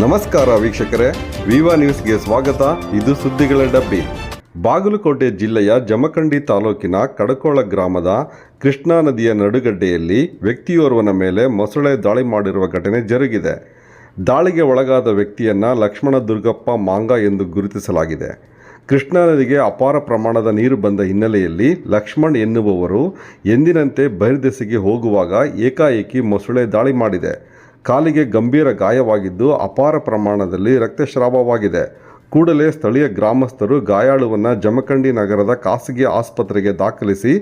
ನಮಸ್ಕಾರ ವೀಕ್ಷಕರೇ, ವಿವಾ ನ್ಯೂಸ್ಗೆ ಸ್ವಾಗತ. ಇದು ಸುದ್ದಿಗಳ ಡಬ್ಬಿ. ಬಾಗಲಕೋಟೆ ಜಿಲ್ಲೆಯ ಜಮಖಂಡಿ ತಾಲೂಕಿನ ಕಡಕೋಳ ಗ್ರಾಮದ ಕೃಷ್ಣಾ ನದಿಯ ನಡುಗಡ್ಡೆಯಲ್ಲಿ ವ್ಯಕ್ತಿಯೋರ್ವನ ಮೇಲೆ ಮೊಸಳೆ ದಾಳಿ ಮಾಡಿರುವ ಘಟನೆ ಜರುಗಿದೆ. ದಾಳಿಗೆ ಒಳಗಾದ ವ್ಯಕ್ತಿಯನ್ನು ಲಕ್ಷ್ಮಣ ದುರ್ಗಪ್ಪ ಮಾಂಗ ಎಂದು ಗುರುತಿಸಲಾಗಿದೆ. ಕೃಷ್ಣಾ ನದಿಗೆ ಅಪಾರ ಪ್ರಮಾಣದ ನೀರು ಬಂದ ಹಿನ್ನೆಲೆಯಲ್ಲಿ ಲಕ್ಷ್ಮಣ್ ಎನ್ನುವವರು ಎಂದಿನಂತೆ ಬಹಿರ್ದೆಸೆಗೆ ಹೋಗುವಾಗ ಏಕಾಏಕಿ ಮೊಸಳೆ ದಾಳಿ ಮಾಡಿದೆ. ಕಾಲಿಗೆ ಗಂಭೀರ ಗಾಯವಾಗಿದ್ದು ಅಪಾರ ಪ್ರಮಾಣದಲ್ಲಿ ರಕ್ತಸ್ರಾವವಾಗಿದೆ. ಕೂಡಲೇ ಸ್ಥಳೀಯ ಗ್ರಾಮಸ್ಥರು ಗಾಯಾಳುವನ್ನು ಜಮಖಂಡಿ ನಗರದ ಖಾಸಗಿ ಆಸ್ಪತ್ರೆಗೆ ದಾಖಲಿಸಿ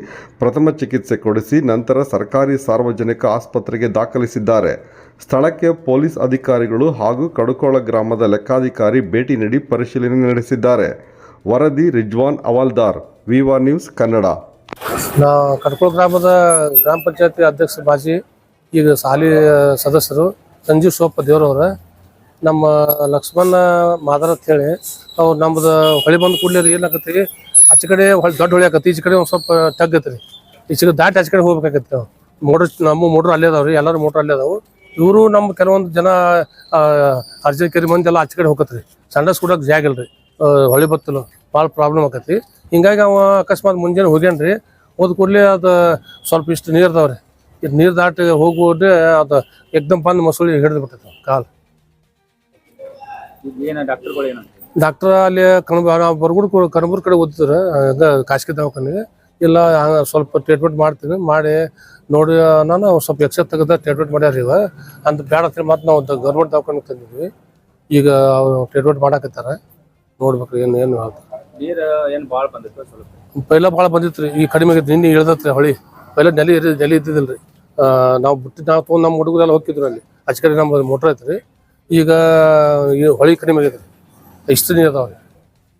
ಪ್ರಥಮ ಚಿಕಿತ್ಸೆ ಕೊಡಿಸಿ ನಂತರ ಸರ್ಕಾರಿ ಸಾರ್ವಜನಿಕ ಆಸ್ಪತ್ರೆಗೆ ದಾಖಲಿಸಿದ್ದಾರೆ. ಸ್ಥಳಕ್ಕೆ ಪೊಲೀಸ್ ಅಧಿಕಾರಿಗಳು ಹಾಗೂ ಕಡುಕೋಳ ಗ್ರಾಮದ ಲೆಕ್ಕಾಧಿಕಾರಿ ಭೇಟಿ ನೀಡಿ ಪರಿಶೀಲನೆ ನಡೆಸಿದ್ದಾರೆ. ವರದಿ ರಿಜ್ವಾನ್ ಅವಾಲ್ದಾರ್, ವಿವಾ ನ್ಯೂಸ್ ಕನ್ನಡ. ನಾ ಕಡ್ಕೋಳ ಗ್ರಾಮದ ಗ್ರಾಮ ಪಂಚಾಯತಿ ಅಧ್ಯಕ್ಷ ಬಾಜಿ ಈಗ ಸಾಲಿ ಸದಸ್ಯರು ಸಂಜೀವ್ ಸೋಪ ದೇವ್ರವ್ರ, ನಮ್ಮ ಲಕ್ಷ್ಮಣ ಮಾದರ ಅಂತ ಹೇಳಿ, ಅವ್ರು ನಮ್ದು ಹೊಳಿ ಬಂದ ಕೂಡಲೇ ರೀ ಏನಾಗತ್ತೆ ಆಚೆ ಕಡೆ ಹೊಳಿ ದೊಡ್ಡ ಹೊಳಿ ಆಕತಿ ಈಚೆ ಕಡೆ ಒಂದು ಸ್ವಲ್ಪ ತಗ್ಗತ್ರಿ ಈಚೆ ಕಡೆ ದಾಟಿ ಆಚೆ ಕಡೆ ಹೋಗ್ಬೇಕಾಗತ್ತೆ ನಾವು ಮೋಟ್ರ್ ನಮ್ಮ ಮೋಟ್ರ್ ಅಲ್ಲೇ ಅದಾವ್ರಿ, ಎಲ್ಲರೂ ಮೋಟ್ರ್ ಅಲ್ಲೇ ಅದಾವು. ಇವರು ನಮ್ಮ ಕೆಲವೊಂದು ಜನ ಅರ್ಜೆಂಟ್ ಕರಿ ಮಂದಿ ಎಲ್ಲ ಆಚೆ ಕಡೆ ಹೋಗತ್ರಿ. ಸಂಡಸ್ ಕೂಡ ಜಾಗ ಇಲ್ರಿ ಹೊಳಿ ಬತ್ತಲು, ಭಾಳ ಪ್ರಾಬ್ಲಮ್ ಆಕತಿ ಹಿಂಗಾಗಿ ಅವ ಅಕಸ್ಮಾತ್ ಮುಂಜಾನೆ ಹೋಗ್ಯಾನ್ರಿ, ಹೋದ ಕೂಡಲೇ ಅದು ಸ್ವಲ್ಪ ಇಷ್ಟು ನೀರು ಅದಾವ್ರಿ. ಇದು ನೀರು ದಾಟಿ ಹೋಗುವುದೇ ಅದು ಎಕ್ದಮ್ ಬಂದು ಮಸೂಳಿ ಹಿಡಿದು ಬಿಟ್ಟೈತೆ ಕಾಲು. ಏನು ಡಾಕ್ಟರ್ಗಳು ಏನು ಡಾಕ್ಟರ್ ಅಲ್ಲಿ ಕಣಬ ಬರಗುಡ್ ಕಣಬೂರ್ ಕಡೆ ಓದ್ತಾರೆ ಖಾಸಗಿ ದವಾಖಾನೆಗೆ. ಇಲ್ಲ ಸ್ವಲ್ಪ ಟ್ರೀಟ್ಮೆಂಟ್ ಮಾಡ್ತೀನಿ ಮಾಡಿ ನೋಡಿ ನಾನು ಸ್ವಲ್ಪ ಎಕ್ಸ್ರೇ ತೆಗೆದ ಟ್ರೀಟ್ಮೆಂಟ್ ಮಾಡ್ಯಾರ ಇವ. ಅಂತ ಬೇಡ ಅಂತೇಳಿ ಮತ್ತೆ ನಾವು ಗೌರ್ಮೆಂಟ್ ದವಾಖಾನೆಗೆ ತಂದಿದ್ವಿ. ಈಗ ಅವ್ರು ಟ್ರೀಟ್ಮೆಂಟ್ ಮಾಡಾಕತ್ತಾರ. ನೋಡ್ಬೇಕು ಏನು ಏನು ಹೇಳ್ತಾರೆ ನೀರು ಏನು ಭಾಳ ಬಂದಿತ್ತು ಸ್ವಲ್ಪ? ಪೈಲ ಭಾಳ ಬಂದಿತ್ತು ರೀ ಈ ಕಡಿಮೆ ಆಗಿತ್ತು ನಿನ್ನೆ ಇಳ್ದತ್ರಿ ಹೊಳಿ. ಪೈಲ ನೆಲೆ ಇರ ನೆಲೆ ಇದ್ದಿದ್ದಿಲ್ಲ ರೀ ನಾವು ಬಿಟ್ಟು ನಾವು ತೊಗೊಂಡು ನಮ್ಮ ಹುಡುಗರೆಲ್ಲ ಹೋಗಿದ್ರು ಅಲ್ಲಿ. ಆಚೆ ಕಡೆ ನಮ್ಮ ಮೋಟ್ರ್ ಐತ್ರಿ. ಈಗ ಈ ಹೊಳಿ ಕಡಿಮೆ ಆಗೈತೆ ರೀ ಇಷ್ಟು ನೀರು ಅದಾವ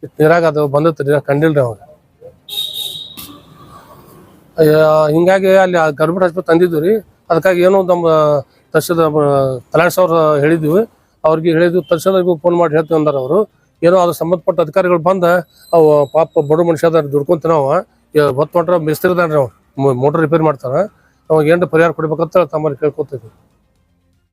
ಇಷ್ಟು ನೀರಾಗ ಅದು ಬಂದತ್ತೆ ನೀರಾಗ ಕಂಡಿಲ್ರಿ ಅವಾಗ. ಹಿಂಗಾಗಿ ಅಲ್ಲಿ ಗೌರ್ಮೆಂಟ್ ಆಸ್ಪತ್ರೆ ತಂದಿದ್ವಿ ರೀ. ಅದಕ್ಕಾಗಿ ಏನೋ ನಮ್ಮ ತರ್ಸದ ಕಲ್ಯಾಣ ಅವ್ರು ಹೇಳಿದ್ವಿ. ಅವ್ರಿಗೆ ಹೇಳಿದ್ವಿ ತರ್ಸೋದ್ರಿಗೂ ಫೋನ್ ಮಾಡಿ ಹೇಳ್ತೀವಿ ಅಂದಾರ ಅವರು. ಏನೋ ಅದು ಸಂಬಂಧಪಟ್ಟ ಅಧಿಕಾರಿಗಳು ಬಂದ, ಅವು ಪಾಪ ಬಡ ಮನುಷ್ಯ ಅದ ದುಡ್ಕೊಂತ ನಾವು ಹೊತ್ತು ಹೊಂಟ್ರ ಮಿಸ್ತ್ರಿ ಅದಾನ್ರಿ ಅವ. ಮೋಟರ್ ರಿಪೇರಿ ಮಾಡ್ತಾರ ಅವಾಗ ಏನು ಪರಿಹಾರ ಕೊಡ್ಬೇಕಂತ ತಮ್ಮಲ್ಲಿ ಕೇಳ್ಕೊತೀವಿ